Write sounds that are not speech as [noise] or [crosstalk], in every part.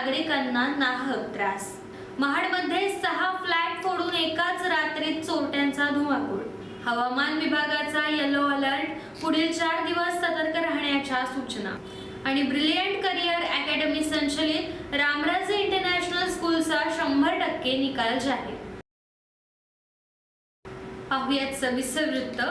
नागरिकांना नाहक त्रास. महाडमध्ये सहा फ्लॅट फोडून एकाच रात्रीत चोरट्यांचा धुमाकूळ. हवामान विभागाचा येलो अलर्ट पुढील चार दिवस सतर्क राहण्याच्या सूचना. आणि ब्रिलियंट करिअर अकॅडमी संचलित रामराजे इंटरनॅशनल स्कूलचा शंभर टक्के निकाल जाहीर. पाहुयात सविस्तर वृत्त.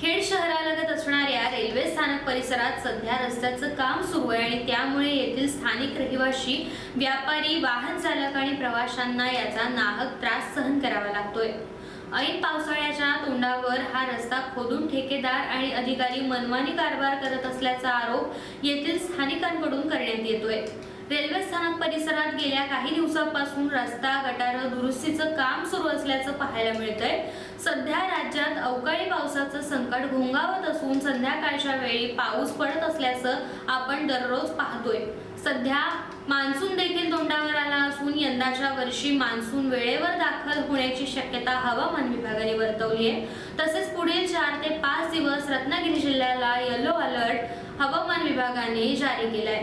खेड शहरालगत असणाऱ्या रेल्वे स्थानक परिसरात सध्या रस्त्याचं काम सुरू आहे आणि त्यामुळे येथील स्थानिक रहिवासी व्यापारी वाहन चालक आणि प्रवाशांना याचा नाहक त्रास सहन करावा लागतोय. ऐन पावसाळ्याच्या तोंडावर हा रस्ता खोदून ठेकेदार आणि अधिकारी मनमानी कारभार करत असल्याचा आरोप येथील स्थानिकांकडून करण्यात येतोय. रेल्वे स्थानक परिसरात गेल्या काही दिवसांपासून रस्ता गटार दुरुस्तीचं काम सुरू असल्याचं पाहायला मिळतंय. सध्या राज्यात अवकाळी पावसाचं संकट घोंगावत असून संध्याकाळच्या वेळी पाऊस पडत असल्याचं आपण दररोज पाहतोय. सध्या मान्सून देखील तोंडावर आला असून यंदाच्या वर्षी मान्सून वेळेवर दाखल होण्याची शक्यता हवामान विभागाने वर्तवली आहे तसेच पुढील चार ते पाच दिवस रत्नागिरी जिल्ह्याला येलो अलर्ट हवामान विभागाने जारी केलाय.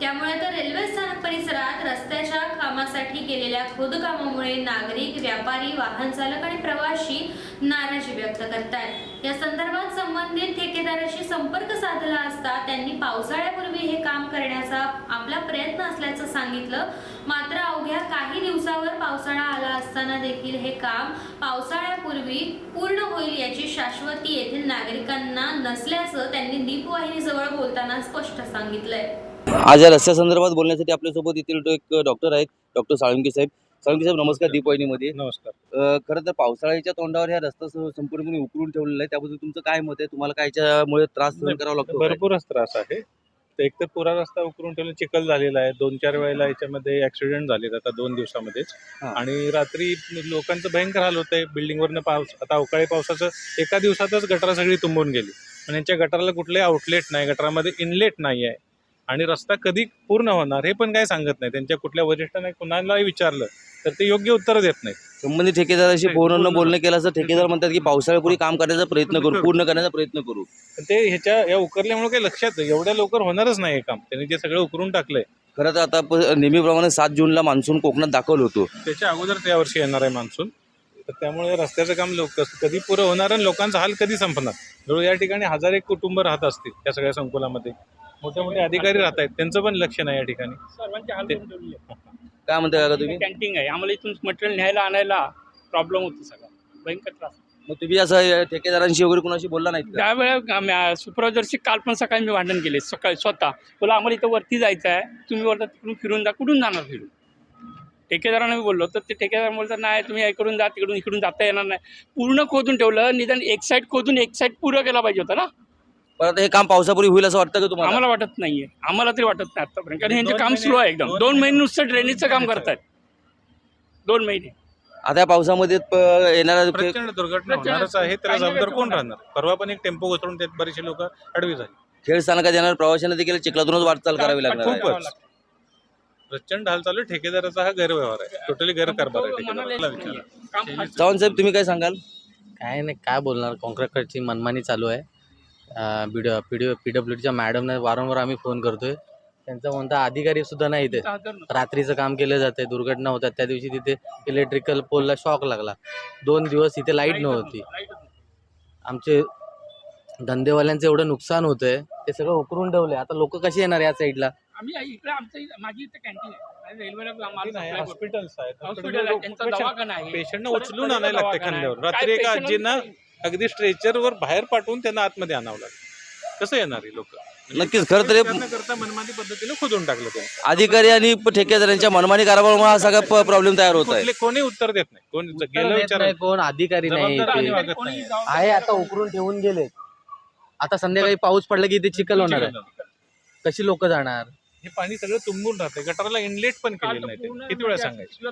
त्यामुळे तर रेल्वे स्थानक परिसरात रस्त्याच्या कामासाठी केलेल्या खोदकामामुळे नागरिक व्यापारी वाहन चालक आणि प्रवाशी नाराजी व्यक्त करतात या संदर्भात संबंधित ठेकेदाराशी संपर्क साधला असता त्यांनी पावसाळ्यापूर्वी हे काम करण्याचा आपला प्रयत्न असल्याचं सांगितलं. मात्र अवघ्या काही दिवसावर पावसाळा आला असताना देखील हे काम पावसाळ्यापूर्वी पूर्ण होईल याची शाश्वती येथील नागरिकांना नसल्याचं त्यांनी दीपवाहिनीजवळ बोलताना स्पष्ट सांगितलंय. आज या रस्त्यासंदर्भात बोलण्यासाठी आपल्यासोबत येथील एक डॉक्टर आहेत डॉक्टर साळुंके साहेब. साळुंके साहेब नमस्कार दीपवाहिनीमध्ये. नमस्कार. खरं तर पावसाळ्याच्या तोंडावर हा रस्ता संपूर्णपणे उकरून ठेवलेला आहे. त्याबद्दल तुमचं काय मत आहे? तुम्हाला काय याच्यामुळे त्रास सहन करावा लागतो? भरपूरच त्रास आहे. एक तर पुरा रस्ता उकरून ठेवला चिखल झालेला आहे. दोन चार वेळेला याच्यामध्ये ऍक्सिडेंट झालेत आता दोन दिवसामध्येच. आणि रात्री लोकांचं भयंकर हाल होत आहे बिल्डिंगवरनं पाऊस आता अवकाळी पावसाचं एका दिवसातच गटार सगळी तुंबून गेली. आणि यांच्या गटाराला कुठले आउटलेट नाही. गटारामध्ये इनलेट नाही आहे आणि रस्ता कधी पूर्ण होणार हे पण काय सांगत नाही. त्यांच्या कुठल्या वरिष्ठांना कुणालाही विचारलं तर ते योग्य उत्तर देत नाहीत. संबंधित ठेकेदाराशी नाही, पूर्ण- बोलणं केलं असं ठेकेदार म्हणतात की पावसाळ्यापूर्वी काम करण्याचा प्रयत्न करू पूर्ण करण्याचा प्रयत्न करू. पण ते ह्याच्या या उकरल्यामुळे काही लक्षात एवढ्या लवकर होणारच नाही हे काम. त्यांनी ते सगळं उकरून टाकलंय. खरं तर आता प- नेहमीप्रमाणे सात जूनला मान्सून कोकणात दाखल होतो. त्याच्या अगोदरच यावर्षी येणार आहे मान्सून. तर त्यामुळे रस्त्याचं काम लोक कधी पुरं होणार आणि लोकांचा हाल कधी संपणार? जवळ या ठिकाणी हजार एक कुटुंब राहत असतील त्या सगळ्या संकुलामध्ये. मोठे मोठे अधिकारी राहत आहेत. त्यांचं पण लक्ष नाही या ठिकाणी. सर्वांचे हाल ते- करून ठेवलेले आहेत. काय म्हणता का तुम्ही? कॅन्टीन आहे. आम्हाला इथून मटेरियल न्यायला आणायला प्रॉब्लेम होतो सगळा भयंकर त्रास मग तुम्ही असं ठेकेदारांशी वगैरे कुणाशी बोलला नाहीत का? त्यावेळेला सुपरवायझरशी काल पण सकाळी मी भांडण केले. सकाळी स्वतः. बोला आम्हाला इथं वरती जायचं आहे तुम्ही बोलता तिकडून फिरून जा. कुठून जाणार फिरून? ठेकेदारांना मी बोललो. तर ते ठेकेदार बोलतात नाही तुम्ही इकडून जा. तिकडून इकडून जाता येणार नाही. पूर्ण खोदून ठेवलं. निदान एक साईड खोदून एक साईड पुरं केला पाहिजे होता ना? पण आता हे काम पावसापूर्वी होईल असं वाटतं का तुम्हाला? आम्हाला वाटत नाहीये. आम्हाला तरी वाटत नाही आतापर्यंत. कारण यांचे काम सुरू आहे एकदम. दोन महिने नुसतं ड्रेनेजचं काम करतायत. दोन महिने. आता या पावसामध्ये प- येणारा प्रचंड दुर्घटना होणारच आहे. त्याला जबाबदार कोण राहणार? परवा पण एक टेम्पो घसरून त्यात बरेचसे लोक अडवी झाली. खेळ स्थानकात येणाऱ्या प्रवाशांना देखील चिखलातूनच वाटचाल करावी लागणार आहे. खूपच प्रचंड हाल चालू आहे. ठेकेदाराचा हा गैरव्यवहार आहे. टोटली गैरकारभार आहे ठेकेदाराला विचारा. काम फास्ट चव्हाण साहेब तुम्ही काय सांगाल? काय नाही काय बोलणार? कॉन्ट्रॅक्टरची मनमानी चालू आहे. B D P D P W डीच्या मॅडमने वारंवार आम्ही फोन करतोय. त्यांचा कोणता अधिकारी सुद्धा नाही इथे. रात्रीचं काम केलं जाते दुर्घटना होतात. त्या दिवशी तिथे इलेक्ट्रिकल पोलला शॉक लागला. दोन दिवस इथे लाइट नव्हती. आमचे धंदेवाल्यांचं एवढं नुकसान होतंय. ते सगळं उकरून ठेवलंय. आता लोक कशी येणार या साईडला आम्ही इकडे आमचं इथं- माझी इथं कॅन्टीन आहे. रेल्वेला माल नाही, supply करतो. हॉस्पिटल्स आहेत हॉस्पिटल आहे, त्यांचा दवाखाना आहे. पेशंटना परत उचलून आणायला लागते आहे. खांद्यावर. रात्री एका आजींना. अगदी स्ट्रेचरवर बाहेर पाठवून त्यांना आतमध्ये आणावं लागतं कसं येणार हे लोक? नक्कीच खरं तर हे करता मनमानी पद्धतीने खोदून टाकलं त्यांनी. अधिकारी आणि ठेकेदारांच्या मनमानी कारभारामुळे हा सगळा प्रॉब्लेम तयार होत आहे. कुठले कोणी उत्तर देत नाही. कोण गेलं देत विचार नाही, कोण अधिकारी नाही जबाबदार इथे. आणि वागत कोणी नाही. जाऊन- आहे आता उकरून ठेवून गेले. आता संध्याकाळी पाऊस पडला की इथे चिखल होणार आहे. कशी लोक जाणार? हे पाणी सगळं तुंबून राहते गटाराला इनलेट पण काल केलेलं नाही ते. किती वेळा म्हणजे सांगायचं.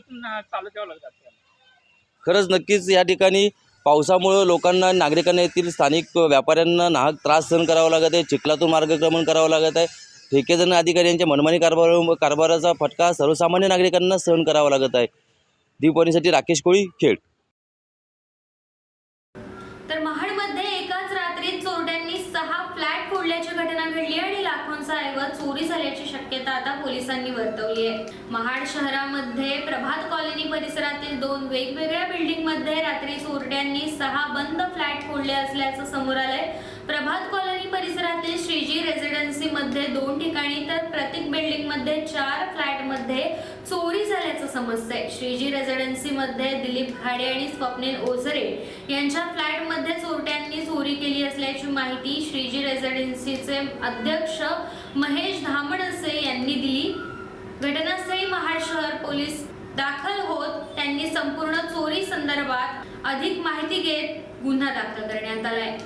खरंच नक्कीच या ठिकाणी पावसामुळं लोकांना नागरिकांना येथील स्थानिक व्यापाऱ्यांना नाहक त्रास सहन करावा लागत आहे चिखलातून मार्गक्रमण करावं लागत आहे. ठेकेदार आणि अधिकारी यांच्या मनमानी कारभार कारभाराचा फटका सर्वसामान्य नागरिकांना सहन करावा लागत आहे. दीपवाणीसाठी राकेश कोळी खेड. तर महाडमध्ये एकाच रात्रीत चोरट्यांनी सहा फ्लॅट फोडल्याची घटना घडली आणि लाखोंचा ऐवज चोरी झाल्याची शक्यता आता पोलिसांनी वर्तवली आहे. महाड शहरामध्ये प्रभात कॉलनी परिसरातील दोन वेगवेगळ्या बिल्डिंगमध्ये रात्री चोरट्यांनी सहा बंद फ्लॅट फोडले असल्याचं समोर आलंय. प्रभात कॉलनी परिसरातील श्रीजी रेसिडेन्सी मध्ये दोन ठिकाणी तर प्रत्येक बिल्डिंगमध्ये चार फ्लॅटमध्ये चोरी झाल्याचं समजतंय. श्रीजी रेसिडेन्सी मध्ये दिलीप घाडे आणि स्वप्नील ओझरे यांच्या फ्लॅटमध्ये चोरट्यांनी चोरी केली असल्याची माहिती श्रीजी रेसिडेन्सीचे अध्यक्ष महेश धामणसे यांनी दिली. घटनास्थळी महाड शहर पोलीस दाखल होत त्यांनी संपूर्ण चोरी संदर्भात अधिक माहिती घेत गुन्हा दाखल करण्यात आलाय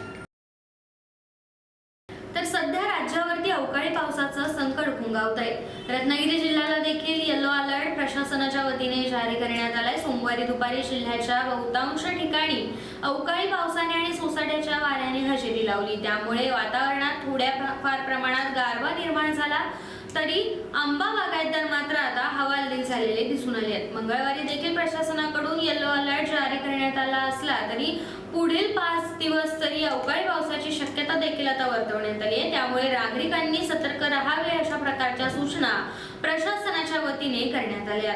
तर सध्या राज्यावरती अवकाळी पावसाचं संकट घुंगावत आहे रत्नागिरी जिल्ह्याला देखील येलो अलर्ट प्रशासनाच्या वतीने जारी करण्यात आलाय. सोमवारी दुपारी जिल्ह्याच्या बहुतांश ठिकाणी अवकाळी पावसाने आणि सोसाट्याच्या वाऱ्याने हजेरी लावली. त्यामुळे वातावरणात थोड्या प्र- फार प्रमाणात गारवा निर्माण झाला. तरी आंबा बागायतदार मात्र आता हवालदिल झालेले दिसून आले आहेत. मंगळवारी देखील प्रशासनाकडून येलो अलर्ट जारी करण्यात आला असला तरी पुढील पाच दिवस तरी अवकाळी पावसाची शक्यता देखील आता वर्तवण्यात आली आहे. त्यामुळे नागरिकांनी सतर्क राहावे अशा प्रकारच्या सूचना प्रशासनाच्या वतीने करण्यात आल्या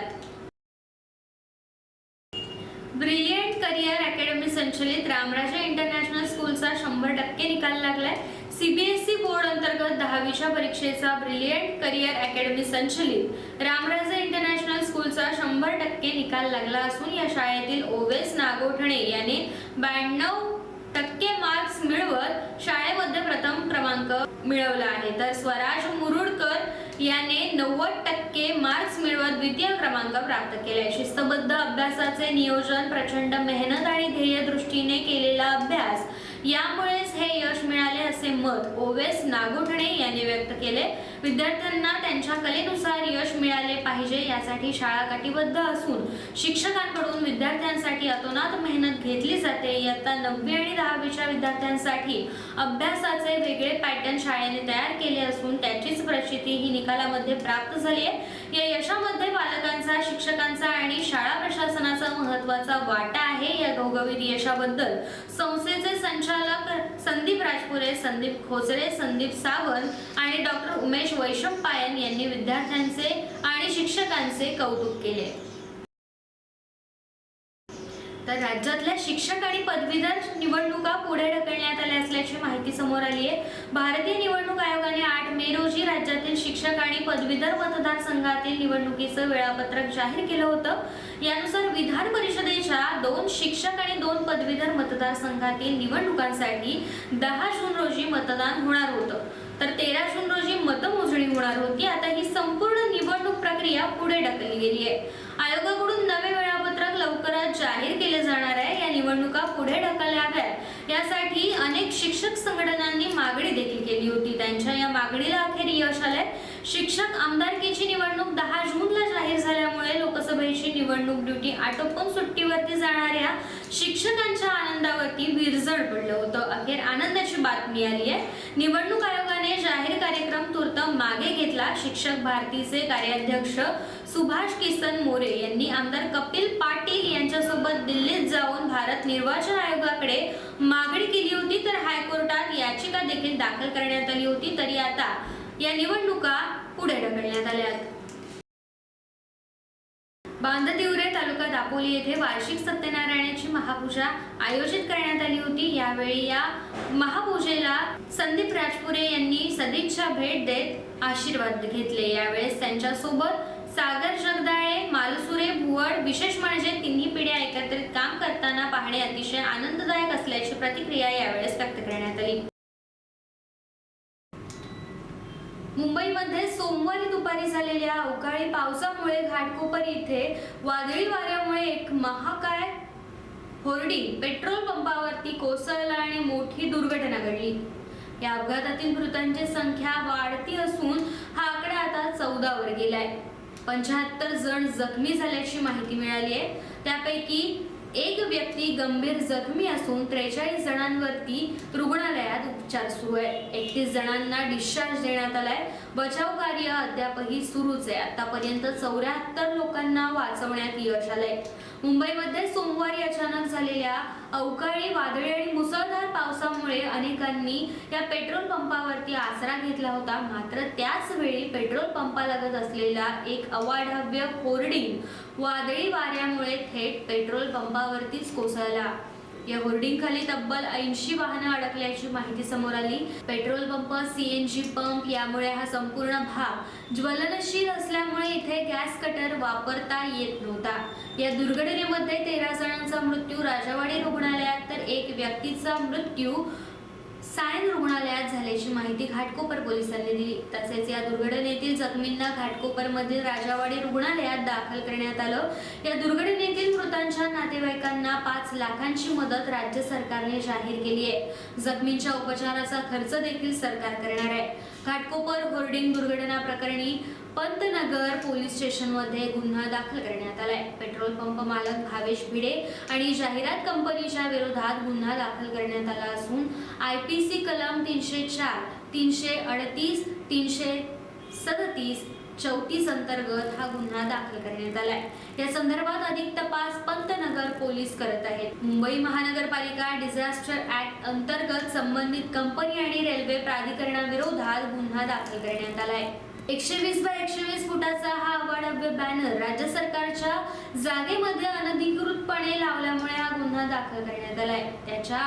ब्रिलियंट करिअर अकॅडमी संचलित रामराजा इंटरनॅशनल स्कूलचा शंभर टक्के निकाल लागलाय. सीबीएसई बोर्ड अंतर्गत दहावीच्या परीक्षेचा ब्रिलियंट करिअर अकॅडमी संचलित. रामराजे इंटरनॅशनल स्कूलचा शंभर टक्के निकाल लागला असून या शाळेतील ओवेस नागोठणे याने ब्याण्णव टक्के मार्क्स मिळवत शाळेमध्ये प्रथम क्रमांक मिळवला आहे. तर स्वराज मुरुडकर याने नव्वद टक्के मार्क्स मिळवत द्वितीय क्रमांक प्राप्त केलाय शिस्तबद्ध अभ्यासाचे नियोजन प्रचंड मेहनत आणि ध्येयदृष्टीने केलेला अभ्यास यामुळेच हे यश मिळाले असे मत ओवेस नागोठणे यांनी व्यक्त केले. विद्यार्थ्यांना त्यांच्या कलेनुसार यश मिळाले पाहिजे यासाठी शाळा कटिबद्ध असून शिक्षकांकडून विद्यार्थ्यांसाठी अतोनात मेहनत घेतली जाते. इयत्ता नववी आणि दहावीच्या विद्यार्थ्यांसाठी अभ्यासाचे वेगळे पॅटर्न शाळेने तयार केले असून त्याचीच प्रचिती ही निकालामध्ये प्राप्त झाली आहे. या यशामध्ये पालकांचा शिक्षकांचा आणि शाळा प्रशासनाचा महत्त्वाचा वाटा आहे. या घवघवीत यशाबद्दल संस्थेचे संचालक संदीप राजपुरे संदीप खोचरे संदीप सावंत आणि डॉक्टर उमेश वैशंपायन यांनी विद्यार्थ्यांचे आणि शिक्षकांचे कौतुक केले. तर राज्यातल्या शिक्षक आणि पदवीधर निवडणुका पुढे ढकलण्यात आल्या असल्याची माहिती समोर आली आहे. भारतीय निवडणूक आयोगाने आठ मे रोजी राज्यातील शिक्षक आणि पदवीधर मतदारसंघातील निवडणुकीचं वेळापत्रक जाहीर केलं होतं. यानुसार विधान परिषदेच्या दोन शिक्षक आणि दोन पदवीधर मतदारसंघातील निवडणुकांसाठी दहा जून रोजी मतदान होणार होतं. तर तेरा जून रोजी मतमोजणी होणार होती. आता ही संपूर्ण निवडणूक प्रक्रिया पुढे ढकलली गेली आहे. आयोगाकडून नवे वेळापत्रक लवकरच जाहीर केले जाणार आहे. या निवडणुका पुढे ढकलल्या यासाठी अनेक शिक्षक संघटनांनी मागणी देखील केली होती. त्यांच्या या मागणीला अखेर यश आलंय. शिक्षक आमदारकीची निवडणूक दहा जूनला जाहीर झाल्यामुळे लोकसभेची निवडणूक ड्युटी आटोपून सुट्टीवरती जाणाऱ्या शिक्षक आनंदावरती विरजण पडलं होतं. अखेर आनंदाची बातमी आली आहे. निवडणूक आयोगाने जाहीर कार्यक्रम तुर्त मागे घेतला. शिक्षक भारतीचे कार्याध्यक्ष सुभाष किसन मोरे यांनी आमदार कपिल पाटील यांच्यासोबत दिल्लीत जाऊन भारत निर्वाचन आयोगाकडे मागणी केली होती. तर हायकोर्टात याचिका देखील दाखल करण्यात आली होती. तरी आता या निवडणुका पुढे ढकलण्यात आल्यात. बांधतिवरे तालुका दापोली येथे वार्षिक सत्यनारायणाची महापूजा आयोजित करण्यात आली होती. यावेळी या महापूजेला संदीप राजपुरे यांनी सदिच्छा भेट देत आशीर्वाद घेतले. यावेळेस त्यांच्यासोबत सागर जगदाळे मालसुरे भुवड विशेष म्हणजे तिन्ही पिढ्या एकत्रित काम करताना पाहणे अतिशय आनंददायक असल्याची प्रतिक्रिया यावेळेस व्यक्त करण्यात आली. मुंबईमध्ये सोमवारी दुपारी झालेल्या अवकाळी पावसामुळे घाटकोपर इथे वादळी वाऱ्यामुळे एक महाकाय होर्डी पेट्रोल पंपावरती कोसळला आणि मोठी दुर्घटना घडली. या अपघातातील मृतांची संख्या वाढती असून हा आकडा आता चौदावर गेलाय. पंच्याहत्तर जण जखमी झाल्याची माहिती मिळाली आहे त्यापैकी एक व्यक्ती गंभीर जखमी असून त्रेचाळीस जणांवरती रुग्णालयात उपचार सुरू आहे. एकतीस जणांना डिस्चार्ज देण्यात आलाय. बचाव कार्य अद्यापही सुरूच आहे. आतापर्यंत चौऱ्याहत्तर लोकांना वाचवण्यात यश आलंय. मुंबईमध्ये सोमवारी अचानक झालेल्या अवकाळी वादळी आणि मुसळधार पावसामुळे अनेकांनी या पेट्रोल पंपावरती आसरा घेतला होता. मात्र त्याच वेळी पेट्रोल पंपालगत असलेला एक अवाढव्य होर्डिंग वादळी वाऱ्यामुळे थेट पेट्रोल पंपा पंपावरतीच कोसळला. या होर्डिंग खाली तब्बल ऐंशी वाहनं अडकल्याची माहिती समोर आली. पेट्रोल पंप सीएनजी पंप यामुळे हा संपूर्ण भाग ज्वलनशील असल्यामुळे इथे गॅस कटर वापरता येत नव्हता. या दुर्घटनेमध्ये तेरा जणांचा मृत्यू राजावाडी रुग्णालयात तर एक व्यक्तीचा मृत्यू सायन रुग्णालयात झाल्याची माहिती घाटकोपर पोलिसांनी दिली. तसेच या दुर्घटनेतील जखमींना घाटकोपरमधील राजावाडी रुग्णालयात दाखल करण्यात आलं. या दुर्घटनेतील मृतांच्या नातेवाईकांना पाच लाखांची मदत राज्य सरकारने जाहीर केली आहे. जखमींच्या उपचाराचा खर्च देखील सरकार करणार आहे. घाटकोपर होर्डिंग दुर्घटना प्रकरणी पंतनगर पोलीस स्टेशनमध्ये गुन्हा दाखल करण्यात आलाय. पेट्रोल पंप मालक भावेश भिडे आणि जाहिरात कंपनीच्या विरोधात गुन्हा दाखल करण्यात आला असून आय पी सी कलम तीनशे चार तीनशे अडतीस तीनशे सदतीस चौतीस अंतर्गत हा गुन्हा दाखल करण्यात आलाय. या संदर्भात अधिक तपास पंतनगर पोलीस करत आहेत. मुंबई महानगरपालिका डिझास्टर ऍक्ट अंतर्गत संबंधित कंपनी आणि रेल्वे प्राधिकरणाविरोधात गुन्हा दाखल करण्यात आलाय. एकशे वीस बाय एकशे वीस फुटाचा हा अवाढव्य बॅनर राज्य सरकारच्या जागेमध्ये अनधिकृतपणे लावल्यामुळे हा गुन्हा दाखल करण्यात आलाय. त्याच्या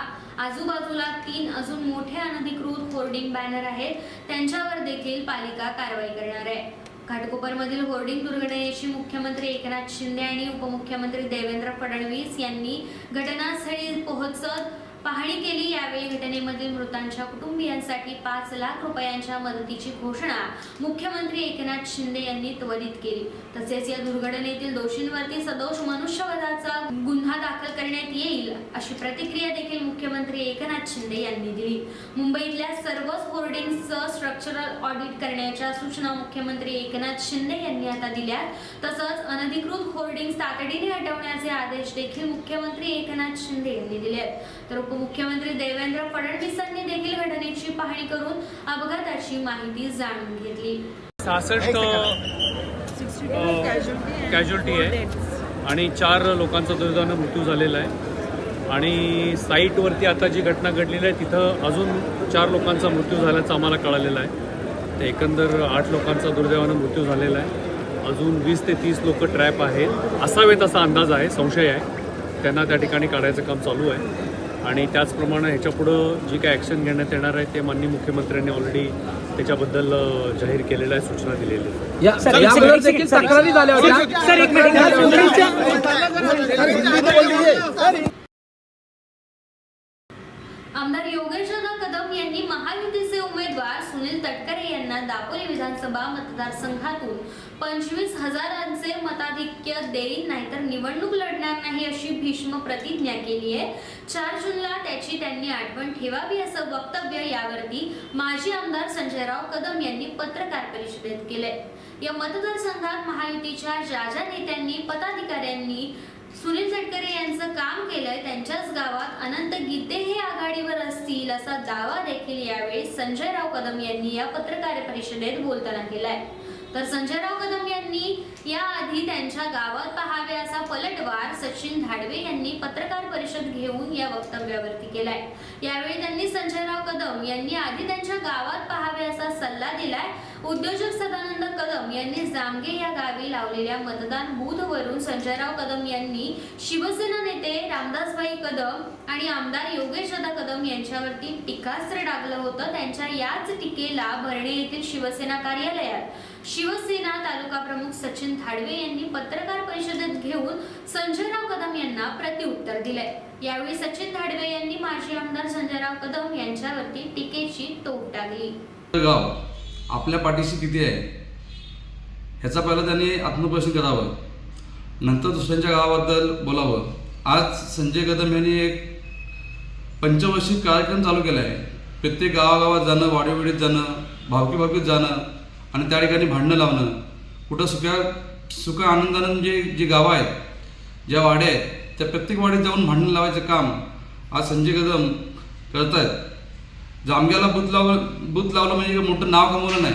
आजूबाजूला तीन अजून मोठे अनधिकृत होर्डिंग बॅनर आहेत. त्यांच्यावर देखील पालिका कारवाई करणार आहे. घाटकोपरमधील होर्डिंग दुर्घटनेची मुख्यमंत्री एकनाथ शिंदे आणि उपमुख्यमंत्री देवेंद्र फडणवीस यांनी घटनास्थळी पोहोचत पाहणी केली. यावेळी घटनेमधील मृतांच्या कुटुंबियांसाठी पाच लाख रुपयांच्या मदतीची घोषणा मुख्यमंत्री एकनाथ शिंदे यांनी त्वरित केली. तसेच या दुर्घटनेतील दोषींवरती सदोष मनुष्यवधाचा गुन्हा करण्यात येईल अशी प्रतिक्रिया देखील मुख्यमंत्री एकनाथ शिंदे यांनी दिली. मुंबईतल्या सर्वच होर्डिंग्सचं स्ट्रक्चरल ऑडिट करण्याच्या सूचना मुख्यमंत्री एकनाथ शिंदे यांनी आता दिल्या तसंच अनधिकृत होर्डिंग्स तातडीने हटवण्याचे आदेश देखील मुख्यमंत्री एकनाथ शिंदे यांनी दिले आहेत तर उपमुख्यमंत्री देवेंद्र फडणवीसांनी देखील घटनेची पाहणी करून अपघाताची माहिती जाणून घेतली. सहासष्ट कॅज्युअल्टी आहे. आणि चार लोकांचा दुर्दैवानं मृत्यू झालेला आहे. आणि साईटवरती आता जी घटना घडलेली आहे तिथं अजून चार लोकांचा मृत्यू झाल्याचं आम्हाला कळालेलं आहे. तर एकंदर आठ लोकांचा दुर्दैवानं मृत्यू झालेला आहे. अजून वीस ते तीस लोक ट्रॅप आहेत असावेत असा अंदाज आहे संशय आहे. त्यांना त्या ठिकाणी काढायचं काम चालू आहे. आणि त्याचप्रमाणे ह्याच्यापुढं जी काय ॲक्शन घेण्यात येणार आहे ते माननीय मुख्यमंत्र्यांनी ऑलरेडी त्याच्याबद्दल जाहीर केलेलं आहे सूचना दिलेली आहे. देखील तक्रारी झाल्या होत्या. आमदार योगेशदादा कदम यांनी महायुतीचे उमेदवार सुनील तटकरे यांना दापोली विधानसभा मतदारसंघातून पंचवीस हजारांचे मताधिक्य देईन नाहीतर निवडणूक लढणार नाही अशी भीष्म प्रतिज्ञा केली आहे. चार जूनला त्याची त्यांनी आठवण ठेवावी असं वक्तव्य यावरती माजी आमदार संजयराव कदम यांनी पत्रकार परिषदेत केले या मतदारसंघात महायुतीच्या ज्या ज्या नेत्यांनी पदाधिकाऱ्यांनी सुनील तटकरे यांचं काम केलंय त्यांच्याच गावात अनंत गीते हे आघाडीवर असतील असा दावा देखील यावेळी संजयराव कदम यांनी या पत्रकार परिषदेत बोलताना केलाय. तर संजयराव कदम यांनी याआधी त्यांच्या गावात पहावे असा पलटवार सचिन धाडवे यांनी पत्रकार परिषद घेऊन या वक्तव्यावरती केलाय. यावेळी त्यांनी संजयराव कदम यांनी आधी त्यांच्या गावात पहावे असा सल्ला दिलाय. उद्योजक सदानंद कदम यांनी जामगे या गावी लावलेल्या मतदान बूथवरून संजयराव कदम यांनी शिवसेना नेते रामदासभाई कदम आणि आमदार योगेश दादा कदम यांच्यावरती टीकास्त्र डागलं होतं. त्यांच्या याच टीकेला भरणे येथील शिवसेना कार्यालयात. शिवसेना तालुका प्रमुख सचिन धाडवे यांनी पत्रकार परिषदेत घेऊन संजयराव कदम यांना प्रतिउत्तर दिले यावेळी सचिन धाडवे यांनी माजी आमदार संजयराव कदम यांच्यावरती टीकेची तोफ टाकली. गाव आपल्या पाठीशी किती आहे? ह्याचा पहिला त्यांनी आत्मप्रश्न करावं. नंतर दुसऱ्यांच्या गावाबद्दल बोलावं. आज संजय कदम यांनी एक पंचवर्षी कार्यक्रम चालू केला आहे प्रत्येक गावागावात जाणं वाडीवाडीत जाणं भावकी भावकीत जाणं आणि त्या ठिकाणी भांडणं लावणं. कुठं सुख्या सुख आनंदानं जे जे गावं आहेत ज्या वाड्या आहेत त्या प्रत्येक वाडीत जाऊन भांडण लावायचं काम आज संजय कदम करत आहेत जामग्याला बूथ लावलं बूथ लावलं म्हणजे मोठं नाव कमवलं नाही.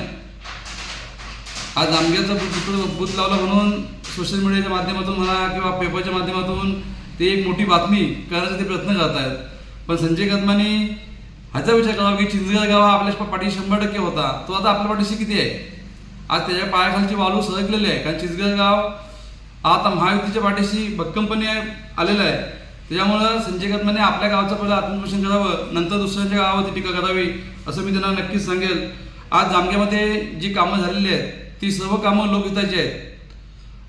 आज जामग्याचं बुत बूथ लावलं म्हणून सोशल मीडियाच्या माध्यमातून म्हणा किंवा पेपरच्या माध्यमातून ते एक मोठी बातमी करण्याचा ते प्रयत्न करत आहेत पण संजय कदमांनी ह्याचा विचार करावा की चिंचगड गाव आपल्या पाठी शंभर टक्के होता. तो आता आपल्या पाठीशी किती आहे? आज त्याच्या पायाखालची वालू सरकलेली आहे. कारण चिंचगड गाव आता महायुतीच्या पाठीशी भक्कमपणे आलेलं आहे. त्याच्यामुळं संजय कदमाने आपल्या गावाचं पहिलं आत्मपोषण करावं नंतर दुसऱ्यांच्या गावावरती टीका करावी असं मी त्यांना नक्कीच सांगेल. आज जामग्यामध्ये जी कामं झालेली आहेत ती सर्व कामं लोकहिताची आहेत.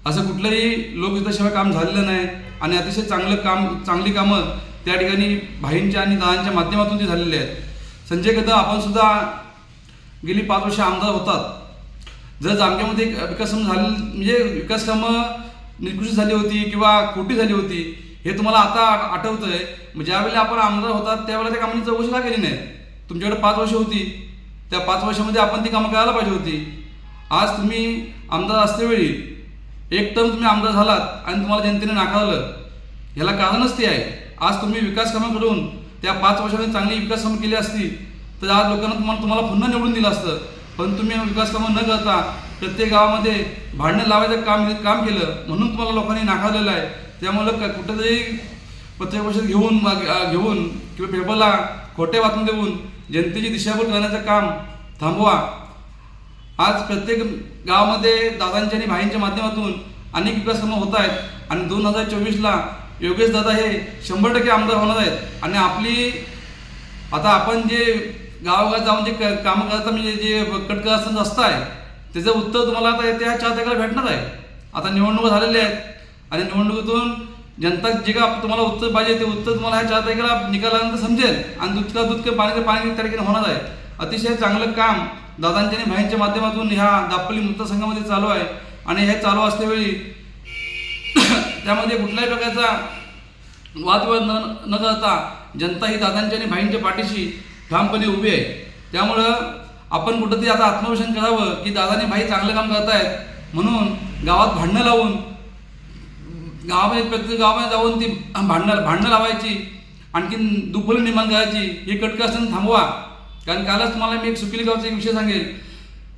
असं कुठलंही लोकहिताशिवाय काम झालेलं नाही. आणि अतिशय चांगलं काम चांगली कामं त्या ठिकाणी भाईंच्या आणि दादांच्या माध्यमातून ती झालेली आहेत. संजय कदम आपण सुद्धा गेली पाच वर्ष आमदार होतात. जर जामग्यामध्ये एक विकास कामं झाली म्हणजे विकास कामं निकृष्ट झाली होती किंवा खोटी झाली होती हे तुम्हाला आता आठवतं आहे म्हणजे मग ज्यावेळेला आपण आमदार होतात त्यावेळेला त्या कामांची चौकशी का केली नाही? तुमच्याकडे पाच वर्ष होती. त्या पाच वर्षामध्ये आपण ती कामं करायला पाहिजे होती. आज तुम्ही आमदार असतेवेळी एक टर्म तुम्ही आमदार झालात आणि तुम्हाला जनतेने नाकारलं. ह्याला कारणच ते आहे. आज तुम्ही विकास कामं करून त्या पाच वर्षांनी चांगली विकास कामं केली असती तर आज लोकांना तुम्हाला तुम्हाला पुन्हा निवडून दिलं असतं. पण तुम्ही विकास कामं न करता प्रत्येक गावामध्ये भांडणं लावायचं काम काम केलं म्हणून तुम्हाला लोकांनी नाकारलेलं आहे. त्यामुळं क- कुठंतरी पत्रपरिषद घेऊन घेऊन किंवा पेपरला खोटे वाचून देऊन जनतेची दिशाभूल करण्याचं काम थांबवा. आज प्रत्येक गावामध्ये दादांच्या आणि भाईंच्या माध्यमातून अनेक विकास कामं होत आहेत आणि दोन हजार चोवीसला योगेश दादा हे शंभर टक्के आमदार होणार आहेत. आणि आपली आता आपण जे गावागावात जाऊन जे म्हणजे क- कामं करता म्हणजे जे कटक असं रस्ता आहे त्याचं उत्तर तुम्हाला आता त्या चार तारखेला भेटणार आहे. आता निवडणुका झालेल्या आहेत. आणि निवडणुकीतून जनता जे का तुम्हाला उत्तर पाहिजे ते उत्तर तुम्हाला ह्या चार तारखेला निकालानंतर समजेल. आणि दुधका दूध का पाणी का पाणी त्या ठिकाणी होणार आहे? अतिशय चांगलं काम दादांच्या आणि भाईंच्या माध्यमातून ह्या दापोली मतदारसंघामध्ये चालू आहे. आणि हे चालू असल्यावेळी [coughs] त्यामध्ये कुठल्याही प्रकारचा वादविवाद न न करता जनता ही दादांच्या आणि भाईंच्या पाठीशी ठामपणे उभी आहे. त्यामुळं आपण कुठंतरी आता आत्मविश्वास करावं की दादाने भाई चांगलं काम करतायत. म्हणून गावात भांडणं लावून गावामध्ये प्रत्येक गावामध्ये जाऊन ती भांडणं भांडणं लावायची. आणखीन दुखलं निर्माण करायची. ही कटक असताना थांबवा. कारण कालच तुम्हाला मी एक सुकिली गावचा एक विषय सांगेल.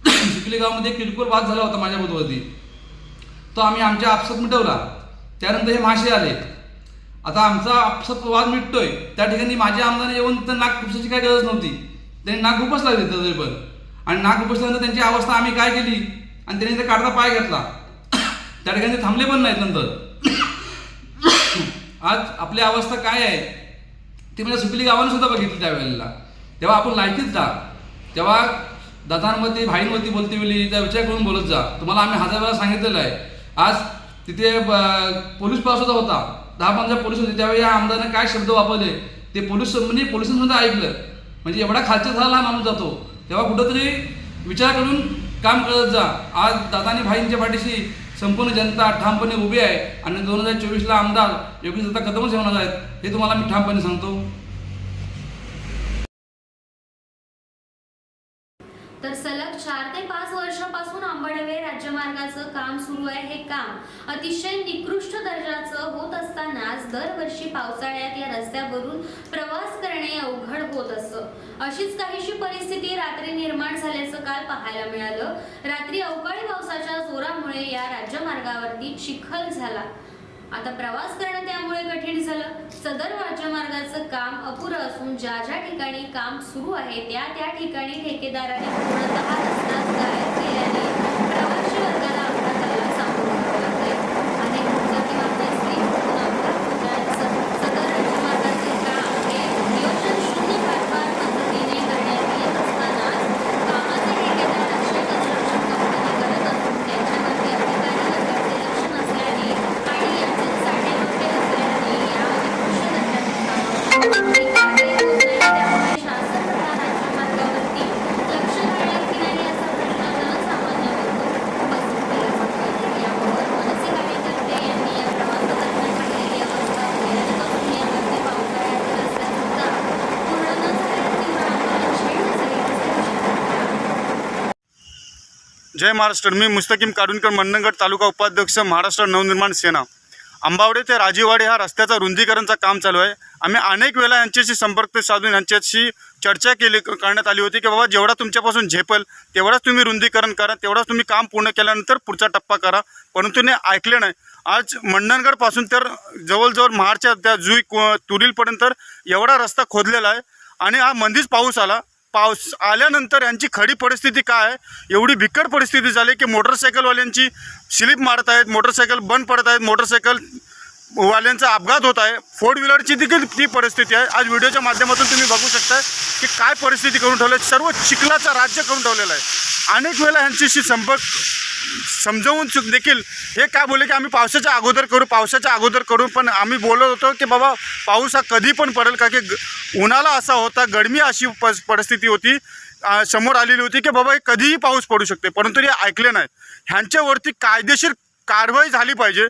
[coughs] सुकिली गावामध्ये किरकोळ वाद झाला होता माझ्या तो आम्ही आमच्या आपसात मिटवला. त्यानंतर हे मासे आले. आता आमचा आपसात वाद मिटतोय. त्या ठिकाणी माझ्या आमदार येऊन तर नाक खुपसाची काय गरज नव्हती. त्यांनी नाक उपसला तिथं तरी पण. आणि नाक उपसल्यानंतर त्यांची अवस्था आम्ही काय केली? आणि त्यांनी ते काढता पाय घेतला. [coughs] त्या ठिकाणी थांबले पण नाहीत नंतर. [coughs] आज आपली अवस्था काय आहे? ती म्हणजे सुकली गावानं सुद्धा बघितली त्यावेळेला तेव्हा आपण लायकीच जा. तेव्हा दादांवरती भाईंवरती बोलते वेळी त्या विचार करून बोलत जा. तुम्हाला आम्ही हजार वेळा सांगितलेलं आहे. आज तिथे पोलीस पास सुद्धा होता. दहा पंधरा पोलीस होते त्यावेळी या आमदाराने काय शब्द वापरले? ते पोलीस म्हणजे पोलिसांनी सुद्धा ऐकलं. म्हणजे एवढा खालच्या झाला माणूस जातो. तेव्हा कुठंतरी विचार करून काम करत जा. आज दादानी भाईंच्या पाठीशी संपूर्ण जनता ठामपणे उभी आहे आणि दोन हजार चोवीसला आमदार योगी दत्ता कदमच होणार आहेत हे तुम्हाला मी ठामपणे सांगतो. तर वर्षापासून राज्यमार्गाचं काम सुरू आहे हे काम. अतिशय निकृष्ट दर्जाचं होत असतानाच दरवर्षी पावसाळ्यात या रस्त्यावरून प्रवास करणे अवघड होत असतं अशीच काहीशी परिस्थिती रात्री निर्माण झाल्याचं काल पाहायला मिळालं. रात्री अवकाळी पावसाच्या जोरामुळे या राज्यमार्गावरती चिखल झाला. आता प्रवास करणं त्यामुळे कठीण झालं. सदर राज्यमार्गाचं काम अपुरं असून ज्या ज्या ठिकाणी काम सुरू आहे त्या त्या ठिकाणी ठेकेदाराने पूर्णतः रस्ताच गायब केल्याने प्रवासी वर्गाला अपघाताला सामोरं जावं लागतंय अनेक दुचाकी वाहने स्लीप होऊन अपघात होत आहेत. स- सदर राज्यमार्गाचे काम हे नियोजन शून्य कारभार पद्धतीने करण्यात येत असतानाच कामाचे ठेकेदार अक्षय कन्स्ट्रक्शन कंपनी करत असून त्यांच्यावरती अधिकारी वर्गाचे लक्ष नसल्याने आणि यांचे साठे मोठे असल्याने या निकृष्ट दर्जाच्या कामावरती कार्य होत नाही. त्यामुळे शासन हा राज्यमार्गावरती लक्ष घालणार की नाही असा प्रश्न जनसामान्य वर्ग उपस्थित केला जातोय. याबाबत मनसे कार्यकर्ते यांनी या प्रवासादरम्यान पाहिलेली अवस्था पहिल्यांदापासून यामध्ये पावसाळ्यातील रस्त्याचं काम पूर्ण न झाल्यास तीव्र आंदोलन छेडण्यात येईल असे जय महाराष्ट्र. मी मुस्तकीम काडूनकर मंडणगड तालुका उपाध्यक्ष महाराष्ट्र नवनिर्माण सेना. अंबावडे ते राजीवाडे हा रस्त्याचा रुंदीकरणचा काम चालू आहे. आम्ही अनेक वेळा यांच्याशी संपर्क साधून यांच्याशी चर्चा केली करण्यात आली होती की बाबा जेवढा तुमच्यापासून झेपल तेवढाच तुम्ही रुंदीकरण करा तेवढाच तुम्ही काम पूर्ण केल्यानंतर पुढचा टप्पा करा. परंतु ते ऐकले नाही. आज मंडणगडपासून तर जवळजवळ महाडच्या त्या जुई कु- तुरीलपर्यंत एवढा रस्ता खोदलेला आहे. आणि हा मंदीच पाऊस आला. पाऊस आल्यानंतर यांची खडी परिस्थिती काय आहे? एवढी बिकट परिस्थिती झाली की मोटरसायकलवाल्यांची स्लिप मारत आहेत मोटरसायकल बंद पडत आहेत मोटरसायकल वाल्यांचा अपघात होत आहे. फोर व्हीलरची देखील ती परिस्थिती आहे. आज व्हिडिओच्या माध्यमातून तुम्ही बघू शकता की काय परिस्थिती करून ठेवलं आहे. सर्व चिखलाचं राज्य करून ठेवलेलं आहे. अनेक वेळेला यांच्याशी संपर्क समजवून चुक देखील. हे काय बोलले की आम्ही पावसाच्या अगोदर करू पावसाच्या अगोदर करू पण आम्ही बोलत होतो की बाबा पाऊस हा कधी पण पडेल का की ग- उन्हाळा असा होता गरमी अशी परिस्थिती होती समोर आलेली होती की बाबा हे कधीही पाऊस पडू शकते परंतु हे ऐकले नाही. ह्यांच्यावरती कायदेशीर कारवाई झाली पाहिजे.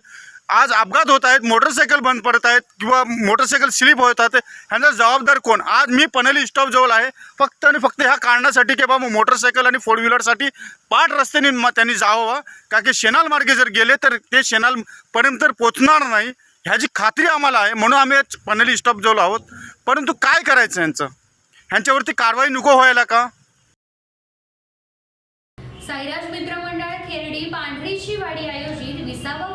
आज अपघात होत आहेत मोटरसायकल बंद पडत आहेत किंवा मोटरसायकल स्लिप होत आहेत ह्यांचा जबाबदार कोण? आज मी पनली स्टॉप जवळ आहे. फक्त आणि फक्त ह्या कारणासाठी की बाबा मोटरसायकल आणि फोर व्हीलरसाठी पाठ रस्त्याने मग त्यांनी जावं. का की शेनाल मार्गे जर गेले तर ते शेनालपर्यंत तर पोचणार नाही. ह्याची खात्री आम्हाला आहे म्हणून आम्ही आज पनवेली स्टॉप जवळ आहोत. परंतु काय करायचं यांचं? ह्यांच्यावरती कारवाई नको व्हायला का? साईराज मित्रमंडळ खेरडी पांढरीची वाडी आयोजित विसावा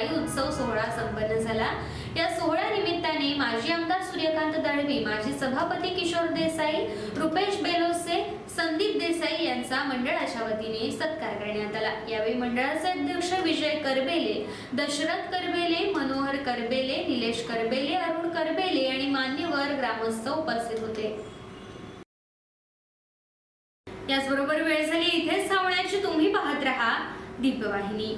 दिन उत्सव सोहळा संपन्न झाला. या सोहळ्या निमित्ताने माजी आमदार सूर्यकांत दळवी माजी सभापती किशोर देसाई रुपेश बेलोसे संदीप देसाई यांचा मंडळाच्या वतीने सत्कार करण्यात आला. यावेळी मंडळाचे अध्यक्ष विजय करबेले दशरथ करबेले मनोहर करबेले निलेश करबेले अरुण करबेले आणि मान्यवर ग्रामस्थ उपस्थित होते. याचबरोबर वेळ झाली इथेच थांबण्याची तुम्ही पाहत राहा दीपवाहिनी